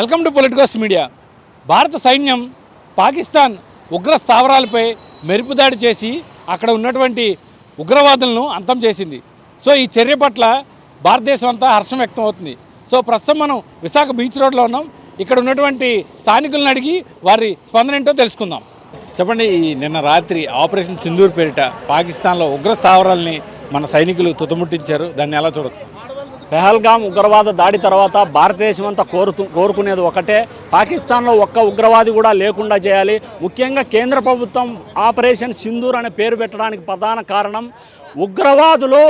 Welcome to Politicos media. భారత సైన్యం పాకిస్తాన్ ఉగ్ర స్థావరాలపై మెరుపుదాడి చేసి అక్కడ ఉన్నటువంటి ఉగ్రవాదులను అంతం చేసింది. సో ఈ చర్య పట్ల భారతదేశం అంతా హర్షం వ్యక్తం అవుతుంది. సో ప్రస్తుతం మనం విశాఖ బీచ్ రోడ్లో ఉన్నాం. ఇక్కడ ఉన్నటువంటి స్థానికులను అడిగి వారి స్పందన ఏంటో తెలుసుకుందాం. చెప్పండి ఈ నిన్న రాత్రి ఆపరేషన్ సింధూర్ పేరిట పాకిస్తాన్లో ఉగ్ర స్థావరాలని మన సైనికులు తుతముట్టించారు. దాన్ని ఎలా చూడొచ్చు? పెహల్గాం ఉగ్రవాద దాడి తర్వాత భారతదేశం అంతా కోరుతూ కోరుకునేది ఒకటే. పాకిస్తాన్లో ఒక్క ఉగ్రవాది కూడా లేకుండా చేయాలి. ముఖ్యంగా కేంద్ర ప్రభుత్వం ఆపరేషన్ సింధూర్ అనే పేరు పెట్టడానికి ప్రధాన కారణం ఉగ్రవాదులు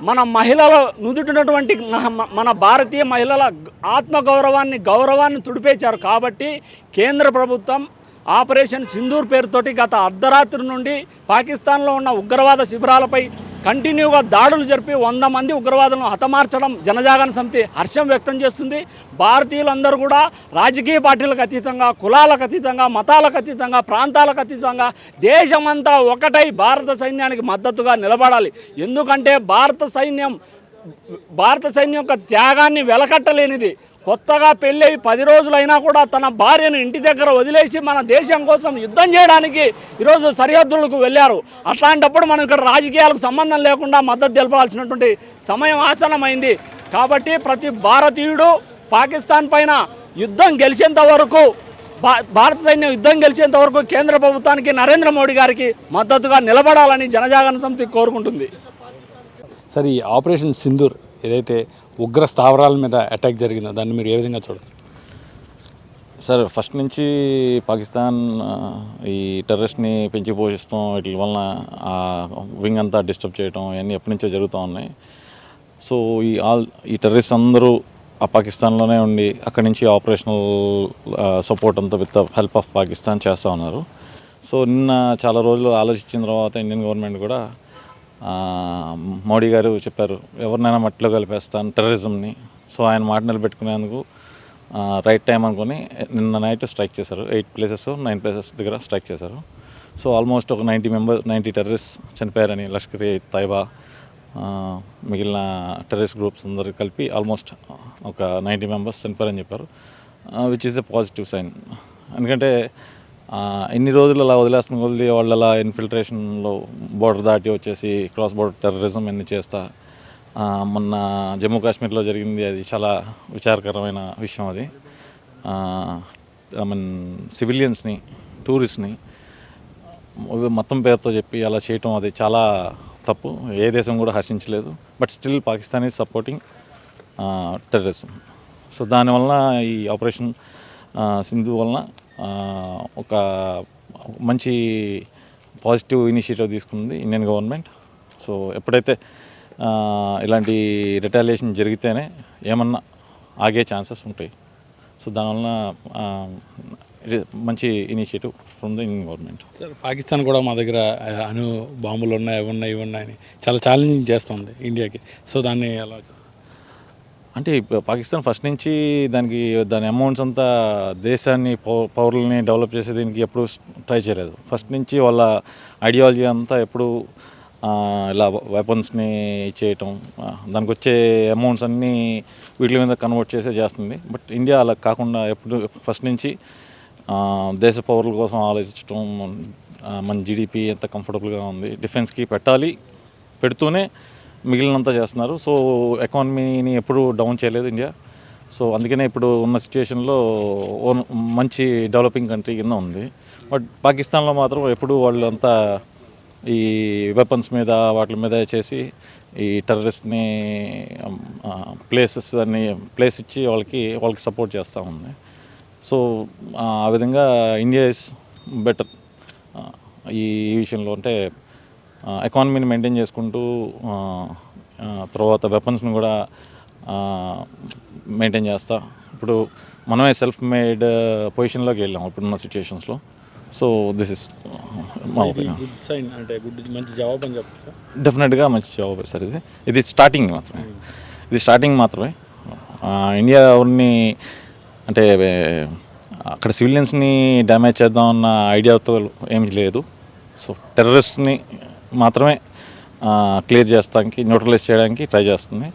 మన మహిళల నుదుటినటువంటి మహ- మన భారతీయ మహిళల ఆత్మగౌరవాన్ని గౌరవాన్ని తుడిపేశారు. కాబట్టి కేంద్ర ప్రభుత్వం ఆపరేషన్ సింధూర్ పేరుతోటి గత అర్ధరాత్రి నుండి పాకిస్తాన్లో ఉన్న ఉగ్రవాద శిబిరాలపై కంటిన్యూగా దాడులు జరిపి వంద మంది ఉగ్రవాదులను హతమార్చడం జనజాగరణ సమితి హర్షం వ్యక్తం చేస్తుంది. భారతీయులందరూ కూడా రాజకీయ పార్టీలకు అతీతంగా కులాలకు అతీతంగా మతాలకు అతీతంగా ప్రాంతాలకు అతీతంగా దేశమంతా ఒకటై భారత సైన్యానికి మద్దతుగా నిలబడాలి. ఎందుకంటే భారత సైన్యం భారత సైన్యం యొక్క త్యాగాన్ని వెలకట్టలేనిది. కొత్తగా పెళ్ళయి పది రోజులైనా కూడా తన భార్యను ఇంటి దగ్గర వదిలేసి మన దేశం కోసం యుద్ధం చేయడానికి ఈరోజు సరిహద్దులకు వెళ్ళారు. అట్లాంటప్పుడు మనం ఇక్కడ రాజకీయాలకు సంబంధం లేకుండా మద్దతు తెలపాల్సినటువంటి సమయం ఆసనమైంది కాబట్టి ప్రతి భారతీయుడు పాకిస్తాన్ పైన యుద్ధం గెలిచేంత వరకు భా- భారత సైన్యం యుద్ధం గెలిచేంత వరకు కేంద్ర ప్రభుత్వానికి నరేంద్ర మోడీ గారికి మద్దతుగా నిలబడాలని జనజాగరణ సమితి కోరుకుంటుంది. సరే ఈ ఆపరేషన్ సింధూర్ ఏదైతే ఉగ్ర స్థావరాల మీద అటాక్ జరిగిందో. దాన్ని మీరు ఏ విధంగా చూడచ్చు? సార్ ఫస్ట్ నుంచి పాకిస్తాన్ ఈ టెర్రరిస్ట్ని పెంచి పోషిస్తాం. వీటి వలన ఆ వింగ్ అంతా డిస్టర్బ్ చేయడం ఇవన్నీ ఎప్పటి నుంచో జరుగుతూ ఉన్నాయి. సో ఈ ఆల్ ఈ టెర్రరిస్ట్ అందరూ ఆ పాకిస్తాన్లోనే ఉండి అక్కడి నుంచి ఆపరేషనల్ సపోర్ట్ అంతా విత్ హెల్ప్ ఆఫ్ పాకిస్తాన్ చేస్తూ ఉన్నారు. సో నిన్న చాలా రోజులు ఆలోచించిన తర్వాత ఇండియన్ గవర్నమెంట్ కూడా మోడీ గారు చెప్పారు ఎవరినైనా మట్టిలో కలిపేస్తాను టెర్రరిజంని. సో ఆయన మాట నిలబెట్టుకునేందుకు రైట్ టైం అనుకొని నిన్న నైట్ స్ట్రైక్ చేశారు. ఎయిట్ ప్లేసెస్ నైన్ ప్లేసెస్ దగ్గర స్ట్రైక్ చేశారు. సో ఆల్మోస్ట్ ఒక నైంటీ మెంబర్ నైంటీ టెర్రరిస్ట్ చనిపోయారని లష్కర్ ఏ తైబా మిగిలిన టెర్రరిస్ట్ గ్రూప్స్ అందరు కలిపి ఆల్మోస్ట్ ఒక నైంటీ మెంబర్స్ చనిపోయారని చెప్పారు which is a positive sign ఎందుకంటే ఎన్ని రోజులు అలా వదిలేస్తున్న కొద్ది వాళ్ళు అలా ఇన్ఫిల్ట్రేషన్లో బోర్డర్ దాటి వచ్చేసి క్రాస్ బోర్డర్ టెర్రరిజం ఎన్ని చేస్తా? మొన్న జమ్మూ కాశ్మీర్లో జరిగింది. అది చాలా విచారకరమైన విషయం అది. ఐ మీన్ సివిలియన్స్ని టూరిస్ట్ని మొత్తం పేరుతో చెప్పి అలా చేయటం అది చాలా తప్పు. ఏ దేశం కూడా హర్షించలేదు. But still Pakistan is supporting terrorism so దానివల్ల ఈ ఆపరేషన్ సింధు వలన ఒక మంచి పాజిటివ్ ఇనిషియేటివ్ తీసుకుంది ఇండియన్ గవర్నమెంట్. సో ఎప్పుడైతే ఇలాంటి రిటాలియేషన్ జరిగితేనే ఏమన్నా ఆగే ఛాన్సెస్ ఉంటాయి. సో దానివల్ల మంచి initiative from the Indian government. Pakistan కూడా మా దగ్గర అను బాంబులు ఉన్నాయి అవి ఉన్నాయి ఇవి ఉన్నాయని చాలా ఛాలెంజింగ్ చేస్తుంది ఇండియాకి. సో దాన్ని ఎలా అంటే పాకిస్తాన్ ఫస్ట్ నుంచి దానికి దాని అమౌంట్స్ అంతా దేశాన్ని పౌ- పౌరుల్ని డెవలప్ చేసే దీనికి ఎప్పుడు ట్రై చేయలేదు. ఫస్ట్ నుంచి వాళ్ళ ఐడియాలజీ అంతా ఎప్పుడు ఇలా వెపన్స్ని చేయటం దానికి వచ్చే అమౌంట్స్ అన్నీ వీటి మీద కన్వర్ట్ చేసే చేస్తుంది. బట్ ఇండియా అలా కాకుండా ఎప్పుడు ఫస్ట్ నుంచి దేశ పౌరుల కోసం ఆలోచించడం మన జీడిపి ఎంత కంఫర్టబుల్గా ఉంది డిఫెన్స్కి పెట్టాలి పెడుతూనే మిగిలినంత చేస్తున్నారు. సో ఎకానమీని ఎప్పుడు డౌన్ చేయలేదు ఇండియా. సో అందుకనే ఇప్పుడు ఉన్న సిచ్యుయేషన్లో మంచి డెవలపింగ్ కంట్రీ కింద ఉంది. బట్ పాకిస్తాన్లో మాత్రం ఎప్పుడు వాళ్ళు అంతా ఈ వెపన్స్ మీద వాటి మీద చేసి ఈ టెర్రరిస్ట్ని ప్లేసెస్ అన్ని ప్లేస్ ఇచ్చి వాళ్ళకి వాళ్ళకి సపోర్ట్ చేస్తూ ఉంది. సో ఆ విధంగా ఇండియా ఇస్ బెటర్. ఈ విషయంలో అంటే ఎకానమీని మెయింటైన్ చేసుకుంటూ తర్వాత వెపన్స్ని కూడా మెయింటైన్ చేస్తా. ఇప్పుడు మనమే సెల్ఫ్ మేడ్ పొజిషన్లోకి వెళ్ళాం ఇప్పుడున్న సిచ్యుయేషన్స్లో సో దిస్ ఇస్ మా గుడ్ సైన్ అంటే గుడ్ మంచి జవాబు అని చెప్తా డెఫినెట్గా మంచి జాబ్ సార్ ఇది. ఇది స్టార్టింగ్ మాత్రమే. ఇది స్టార్టింగ్ మాత్రమే. ఇండియా ఎవరిని అంటే అక్కడ సివిలియన్స్ని డ్యామేజ్ చేద్దాం అన్న ఐడియాతో ఏమీ లేదు. సో టెర్రరిస్ట్ని మాత్రమే క్లియర్ చేస్తానికి న్యూట్రలైజ్ చేయడానికి ట్రై చేస్తుంది.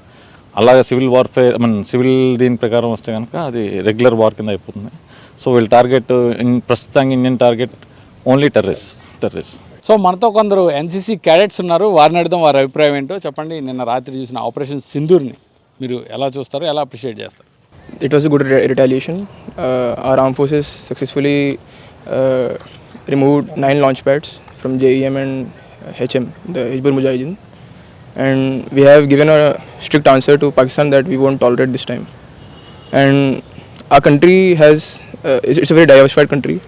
అలాగే civil warfare I mean civil దీని ప్రకారం వస్తే కనుక అది రెగ్యులర్ వార్ కింద అయిపోతుంది. సో వీళ్ళ టార్గెట్ ప్రస్తుతానికి Indian target only terrorist terrorist so మనతో కొందరు ఎన్సీసీ క్యాడెట్స్ ఉన్నారు. వారిని అడుగుదాం వారి అభిప్రాయం ఏంటో చెప్పండి. నిన్న రాత్రి చూసిన ఆపరేషన్ సింధూర్ని మీరు ఎలా చూస్తారు ఎలా అప్రిషియేట్ చేస్తారు? It was a good re- retaliation. Uh, our armed forces successfully uh, removed nine launch HM, the Hizbul Mujahideen. And we have given a strict answer to Pakistan that we won't tolerate this time. And our country has, uh, it's, a very diversified country.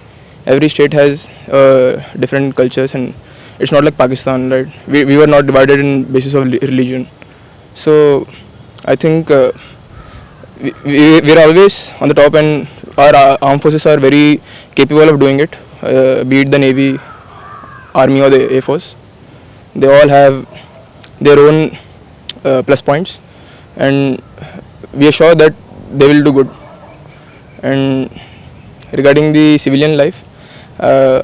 Every state has uh, different cultures and it's not like Pakistan, right? We, we were not divided in basis of religion. So I think uh, we, we, we're always on the top and our armed forces are very capable of doing it uh, be it the navy army or the air force they all have their own uh, plus points. And we are sure that they will do good. And regarding the civilian life uh,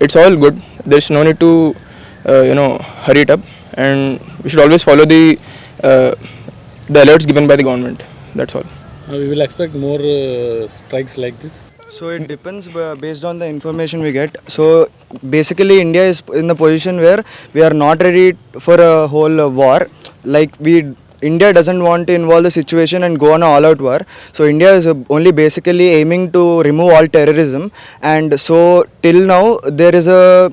it's all good. There's no need to uh, you know hurry it up. And we should always follow the uh, the alerts given by the government. That's all. Uh, we will expect more uh, strikes like this. So it depends uh, based on the information we get. So basically, India is in the position where we are not ready for a whole war. Like we, India doesn't want to involve the situation and go on a all-out war. So India is only basically aiming to remove all terrorism. And so till now, there is a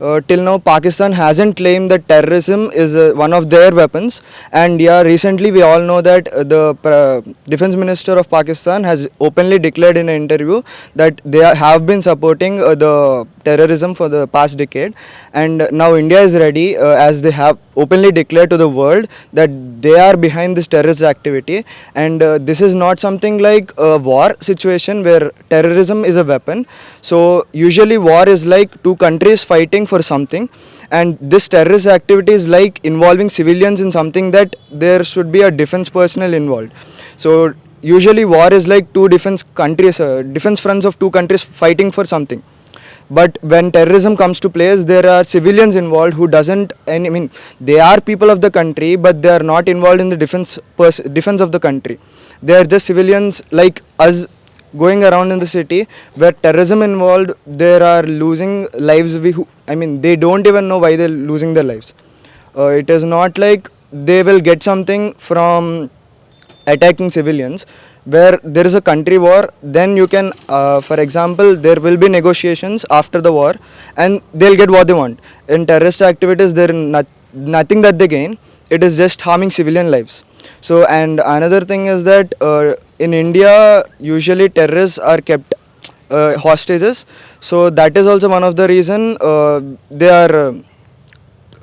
uh, till now pakistan hasn't claimed that terrorism is uh, one of their weapons. And yeah recently we all know that uh, the uh, defense minister of pakistan has openly declared in an interview that they have been supporting uh, the terrorism for the past decade. And now india is ready uh, as they have openly declared to the world that they are behind this terrorist activity. And uh, this is not something like a war situation where terrorism is a weapon. So usually war is like two countries fighting for something. And this terrorist activity is like involving civilians in something that there should be a defense personnel involved. So usually war is like two defense countries uh, defense fronts of two countries fighting for something but when terrorism comes to place there are civilians involved who doesn't i mean they are people of the country but they are not involved in the defense defense of the country. They are just civilians like us going around in the city where terrorism involved there are losing lives we who, i mean they don't even know why they're losing their lives. Uh, it is not like they will get something from attacking civilians where there is a country war then you can uh, for example there will be negotiations after the war and they'll get what they want. In terrorist activities there is not, nothing that they gain. It is just harming civilian lives. So and another thing is that uh, in india usually terrorists are kept uh, hostages. So that is also one of the reason uh, they are uh,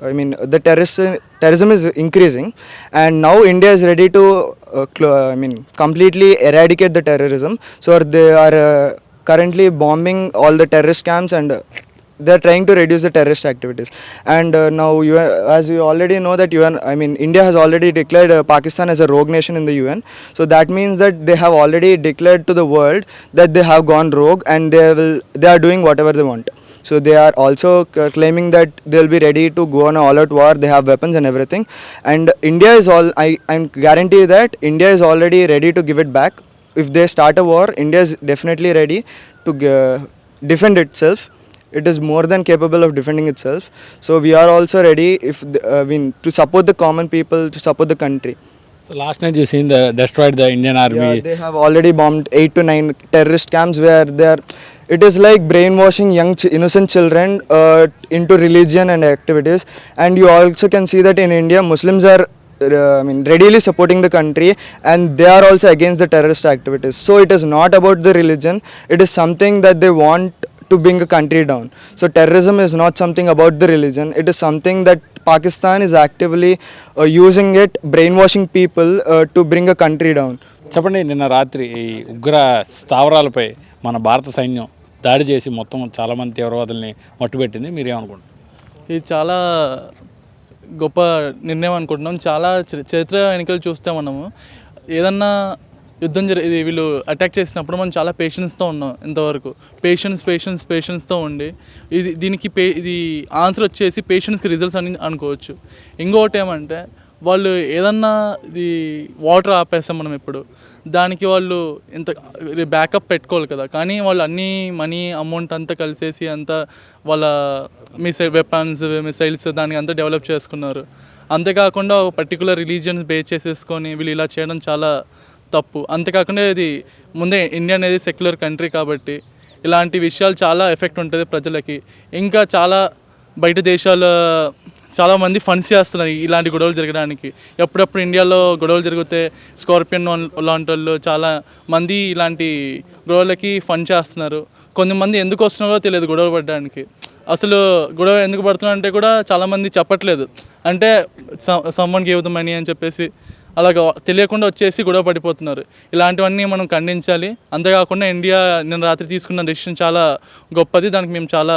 I mean, the terrorist, terrorism is increasing, and now India is ready to, uh, I mean, completely eradicate the terrorism. So they are uh, currently bombing all the terrorist camps and. Uh, they are trying to reduce the terrorist activities and uh, now you as you already know that UN I mean India has already declared uh, Pakistan as a rogue nation in the UN so that means that they have already declared to the world that they have gone rogue and they will they are doing whatever they want so they are also claiming that they'll be ready to go on an all-out war. They have weapons and everything. And India is all. I I guarantee that India is already ready to give it back. If they start a war, India is definitely ready to defend itself it is more than capable of defending itself. So we are also ready if the, uh, we, to support the common people, to support the country. So last night you seen the destroyed the Indian army. Yeah, they have already bombed eight to nine terrorist camps where they are It is like brainwashing young ch- innocent children uh, into religion and activities. And you also can see that in India, Muslims are. Uh, I mean, readily supporting the country, and they are also against the terrorist activities. So it is not about the religion; it is something that they want to bring a country down. So terrorism is not something about the religion; it is something that Pakistan is actively uh, using it, brainwashing people uh, to bring a country down. చెప్పండి నిన్న రాత్రి ఈ ఉగ్ర స్థావరాలపై మన భారత సైన్యం దాడి చేసి మొత్తం చాలామంది తీవ్రవాదుల్ని మట్టుబెట్టింది మీరేమనుకుంటారు ఇది చాలా గొప్ప నిర్ణయం అనుకుంటున్నాం. చాలా చరిత్ర ఎన్నికలు చూస్తే మనము ఏదన్నా యుద్ధం జరి ఇది వీళ్ళు అటాక్ చేసినప్పుడు మనం చాలా పేషెన్స్తో ఉన్నాం ఇంతవరకు. పేషెన్స్ పేషెన్స్ పేషెన్స్తో ఉండి ఇది దీనికి పే ఇది ఆన్సర్ వచ్చేసి పేషెన్స్కి రిజల్ట్స్ అని అనుకోవచ్చు. ఇంకొకటి ఏమంటే వాళ్ళు ఏదన్నా ఇది వాటర్ ఆపేస్తాం మనం ఇప్పుడు. దానికి వాళ్ళు ఇంత బ్యాకప్ పెట్టుకోవాలి కదా. కానీ వాళ్ళు అన్నీ మనీ అమౌంట్ అంతా కలిసేసి అంతా వాళ్ళ మిసైల్ వెపన్స్ మిసైల్స్ దానికి అంతా డెవలప్ చేసుకున్నారు. అంతేకాకుండా ఒక పర్టికులర్ రిలీజియన్స్ బేస్ చేసేసుకొని వీళ్ళు ఇలా చేయడం చాలా తప్పు. అంతేకాకుండా ఇది ముందే ఇండియా అనేది సెక్యులర్ కంట్రీ కాబట్టి ఇలాంటి విషయాలు చాలా ఎఫెక్ట్ ఉంటుంది ప్రజలకి. ఇంకా చాలా బయట దేశాల చాలామంది ఫండ్స్ చేస్తున్నారు ఇలాంటి గొడవలు జరగడానికి. ఎప్పుడప్పుడు ఇండియాలో గొడవలు జరిగితే స్కార్పియన్ లాంటి వాళ్ళు చాలా మంది ఇలాంటి గొడవలకి ఫండ్ చేస్తున్నారు. కొంతమంది ఎందుకు వస్తున్నారో తెలియదు గొడవ పడడానికి. అసలు గొడవ ఎందుకు పడుతున్నా అంటే కూడా చాలామంది చెప్పట్లేదు. అంటే సమ్మన్ గేవ్ ద మనీ అని చెప్పేసి అలాగ తెలియకుండా వచ్చేసి గొడవ పడిపోతున్నారు. ఇలాంటివన్నీ మనం ఖండించాలి. అంతేకాకుండా ఇండియా నిన్న రాత్రి తీసుకున్న డెసిషన్ చాలా గొప్పది. దానికి మేము చాలా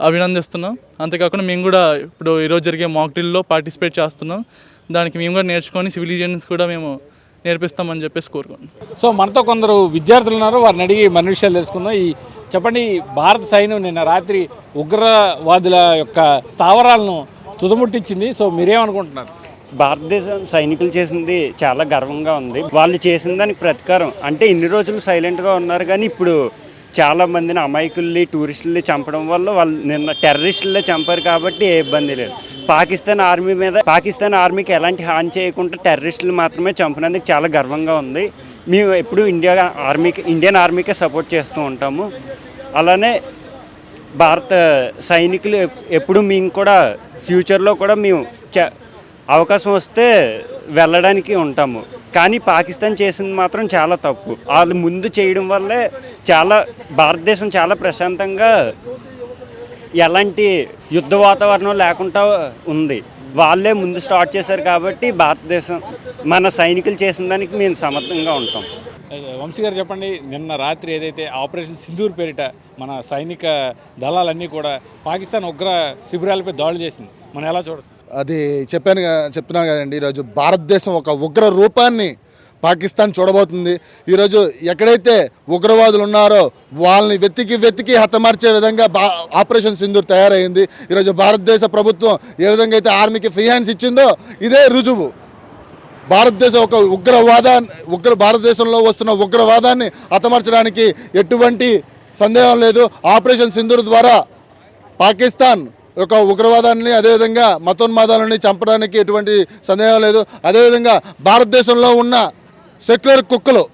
అభినందిస్తున్నాం. అంతేకాకుండా మేము కూడా ఇప్పుడు ఈరోజు జరిగే మాక్ డ్రిల్లో పార్టిసిపేట్ చేస్తున్నాం. దానికి మేము కూడా నేర్చుకొని సివిలియన్స్ కూడా మేము నేర్పిస్తామని చెప్పేసి కోరుకుంటున్నాం. సో మనతో కొందరు విద్యార్థులు ఉన్నారు. వారిని అడిగి మన విషయాలు తెలుసుకుందాం. ఈ చెప్పండి భారత సైన్యం నిన్న రాత్రి ఉగ్రవాదుల యొక్క స్థావరాలను తుదముట్టించింది. సో మీరేమనుకుంటున్నారు? భారతదేశం సైనికులు చేసింది చాలా గర్వంగా ఉంది. వాళ్ళు చేసిన దానికి ప్రతీకారం. అంటే ఇన్ని రోజులు సైలెంట్గా ఉన్నారు కానీ ఇప్పుడు చాలా మందిని అమాయకుల్ని టూరిస్టుల్ని చంపడం వల్ల వాళ్ళు నిన్న టెర్రరిస్టులే చంపారు కాబట్టి ఏ ఇబ్బంది లేదు. పాకిస్తాన్ ఆర్మీ మీద పాకిస్తాన్ ఆర్మీకి ఎలాంటి హాని చేయకుండా టెర్రరిస్టులు మాత్రమే చంపినందుకు చాలా గర్వంగా ఉంది. మేము ఎప్పుడు ఇండియా ఆర్మీకి ఇండియన్ ఆర్మీకే సపోర్ట్ చేస్తూ ఉంటాము. అలానే భారత సైనికులు ఎప్పుడు మేము కూడా ఫ్యూచర్లో కూడా మేము చ అవకాశం వస్తే వెళ్ళడానికి ఉంటాము. కానీ పాకిస్తాన్ చేసింది మాత్రం చాలా తప్పు. వాళ్ళు ముందు చేయడం వల్లే చాలా భారతదేశం చాలా ప్రశాంతంగా ఎలాంటి యుద్ధ వాతావరణం లేకుండా ఉంది. వాళ్ళే ముందు స్టార్ట్ చేశారు కాబట్టి భారతదేశం మన సైనికులు చేసిన దానికి మేము సమర్థంగా ఉంటాం. వంశీ గారు చెప్పండి నిన్న రాత్రి ఏదైతే ఆపరేషన్ సింధూర్ పేరిట మన సైనిక దళాలన్నీ కూడా పాకిస్తాన్ ఉగ్ర శిబిరాలపై దాడులు చేసింది. మనం ఎలా చూడొచ్చు? అది చెప్పాను చెప్తున్నాను కదండి ఈరోజు భారతదేశం ఒక ఉగ్ర రూపాన్ని పాకిస్తాన్ చూడబోతుంది. ఈరోజు ఎక్కడైతే ఉగ్రవాదులు ఉన్నారో వాళ్ళని వెతికి వెతికి హతమార్చే విధంగా బా ఆపరేషన్ సింధూర్ తయారైంది. ఈరోజు భారతదేశ ప్రభుత్వం ఏ విధంగా అయితే ఆర్మీకి ఫ్రీ హ్యాండ్స్ ఇచ్చిందో ఇదే రుజువు. భారతదేశం ఒక ఉగ్రవాద ఉగ్ర భారతదేశంలో వస్తున్న ఉగ్రవాదాన్ని హతమార్చడానికి ఎటువంటి సందేహం లేదు. ఆపరేషన్ సింధూర్ ద్వారా పాకిస్తాన్ యొక్క ఉగ్రవాదాన్ని అదేవిధంగా మతోన్మాదాలని చంపడానికి ఎటువంటి సందేహం లేదు. అదేవిధంగా భారతదేశంలో ఉన్న సెక్యులర్ కుక్కలు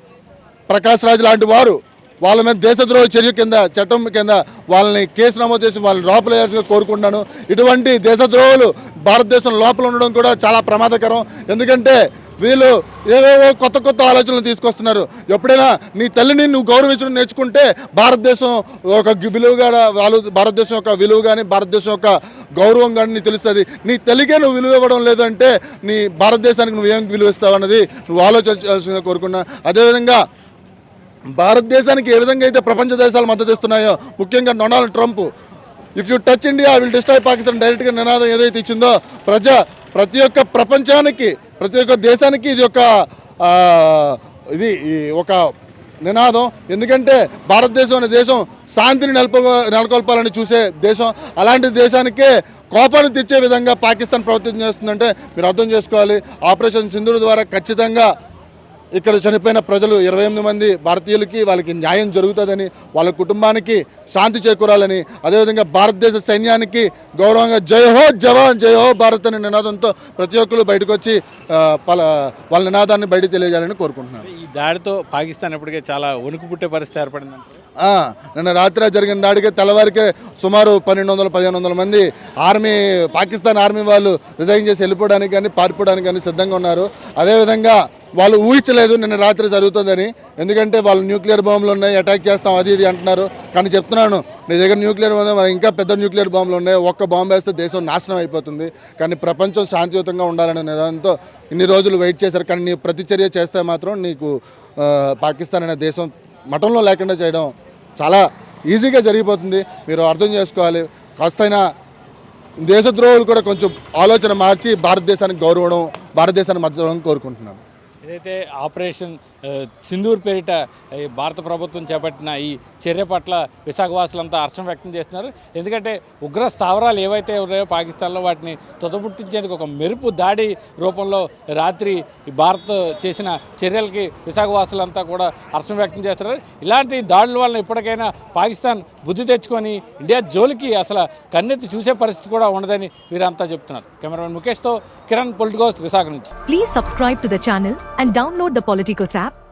ప్రకాష్ రాజ్ లాంటి వారు వాళ్ళ మీద దేశద్రోహ చర్య కింద చట్టం కింద వాళ్ళని కేసు నమోదు చేసి వాళ్ళని లోపల కోరుకుంటున్నాను. ఇటువంటి దేశద్రోహులు భారతదేశం లోపల ఉండడం కూడా చాలా ప్రమాదకరం. ఎందుకంటే వీళ్ళు ఏవేవో కొత్త కొత్త ఆలోచనలు తీసుకొస్తున్నారు. ఎప్పుడైనా నీ తల్లిని నువ్వు గౌరవించడం నేర్చుకుంటే భారతదేశం ఒక విలువగా వాళ్ళు భారతదేశం యొక్క విలువ కానీ భారతదేశం యొక్క గౌరవం కానీ నీకు తెలుస్తుంది. నీ తల్లికే నువ్వు విలువ ఇవ్వడం లేదంటే నీ భారతదేశానికి నువ్వు ఏం విలువ ఇస్తావు అన్నది నువ్వు ఆలోచించాల్సిందిగా కోరుకున్నా. అదేవిధంగా భారతదేశానికి ఏ విధంగా అయితే ప్రపంచ దేశాలు మద్దతు ఇస్తున్నాయో ముఖ్యంగా Donald Trump if you touch India will destroy Pakistan డైరెక్ట్గా నినాదం ఏదైతే ఇచ్చిందో ప్రజ ప్రతి ఒక్క ప్రపంచానికి ప్రతి ఒక్క దేశానికి ఇది ఒక ఇది ఈ ఒక నినాదం. ఎందుకంటే భారతదేశం అనే దేశం శాంతిని నెలకొ నెలకొల్పాలని చూసే దేశం. అలాంటి దేశానికే కోపాన్ని తెచ్చే విధంగా పాకిస్తాన్ ప్రవర్తన చేస్తుందంటే మీరు అర్థం చేసుకోవాలి. ఆపరేషన్ సింధుడు ద్వారా ఖచ్చితంగా ఇక్కడ చనిపోయిన ప్రజలు ఇరవై ఎనిమిది మంది భారతీయులకి వాళ్ళకి న్యాయం జరుగుతుందని వాళ్ళ కుటుంబానికి శాంతి చేకూరాలని అదేవిధంగా భారతదేశ సైన్యానికి గౌరవంగా జై హో జవాన్ జై హో భారత్ అనే నినాదంతో ప్రతి ఒక్కరు బయటకు వచ్చి వాళ్ళ నినాదాన్ని బయట తెలియజేయాలని కోరుకుంటున్నాను. ఈ దాడితో పాకిస్తాన్ ఇప్పటికే చాలా వణుకు పుట్టే పరిస్థితి ఏర్పడింది నిన్న రాత్రి జరిగిన దాడికి తెల్లవారికే సుమారు పన్నెండు వందల పదిహేను వందల మంది ఆర్మీ పాకిస్తాన్ ఆర్మీ వాళ్ళు రిజైన్ చేసి వెళ్ళిపోవడానికి కానీ పారిపోవడానికి కానీ సిద్ధంగా ఉన్నారు. అదేవిధంగా వాళ్ళు ఊహించలేదు నిన్న రాత్రి జరుగుతుందని. ఎందుకంటే వాళ్ళు న్యూక్లియర్ బాంబులు ఉన్నాయి అటాక్ చేస్తాం అది ఇది అంటున్నారు. కానీ చెప్తున్నాను నీ దగ్గర న్యూక్లియర్ బాంబు మరి ఇంకా పెద్ద న్యూక్లియర్ బాంబులు ఉన్నాయి ఒక్క బాంబు వేస్తే దేశం నాశనం అయిపోతుంది. కానీ ప్రపంచం శాంతియుతంగా ఉండాలనే నిదానంతో ఇన్ని రోజులు వెయిట్ చేశారు. కానీ నీ ప్రతిచర్య చేస్తే మాత్రం నీకు పాకిస్తాన్ అనే దేశం మఠంలో లేకుండా చేయడం చాలా ఈజీగా జరిగిపోతుంది. మీరు అర్థం చేసుకోవాలి. కాస్తైనా దేశద్రోహులు కూడా కొంచెం ఆలోచన మార్చి భారతదేశానికి గౌరవం భారతదేశాన్ని మద్దతు కోరుకుంటున్నాను. ఏదైతే ఆపరేషన్ ఆ, సింధూర్ పేరిట ఈ భారత ప్రభుత్వం చేపట్టిన ఈ చర్య పట్ల విశాఖవాసులంతా హర్షం వ్యక్తం చేస్తున్నారు. ఎందుకంటే ఉగ్ర స్థావరాలు ఏవైతే ఉన్నాయో పాకిస్తాన్లో వాటిని తుదముట్టించేందుకు ఒక మెరుపు దాడి రూపంలో రాత్రి ఈ భారత్ చేసిన చర్యలకి విశాఖవాసులంతా కూడా హర్షం వ్యక్తం చేస్తున్నారు. ఇలాంటి దాడుల వల్ల ఇప్పటికైనా పాకిస్తాన్ బుద్ధి తెచ్చుకొని ఇండియా జోలికి అసలు కన్నెత్తి చూసే పరిస్థితి కూడా ఉండదని వీరంతా చెప్తున్నారు. కెమెరామెన్ ముఖేష్తో కిరణ్ పొలిటికోస్ విశాఖ నుంచి. Please subscribe to the channel and download the Politicos app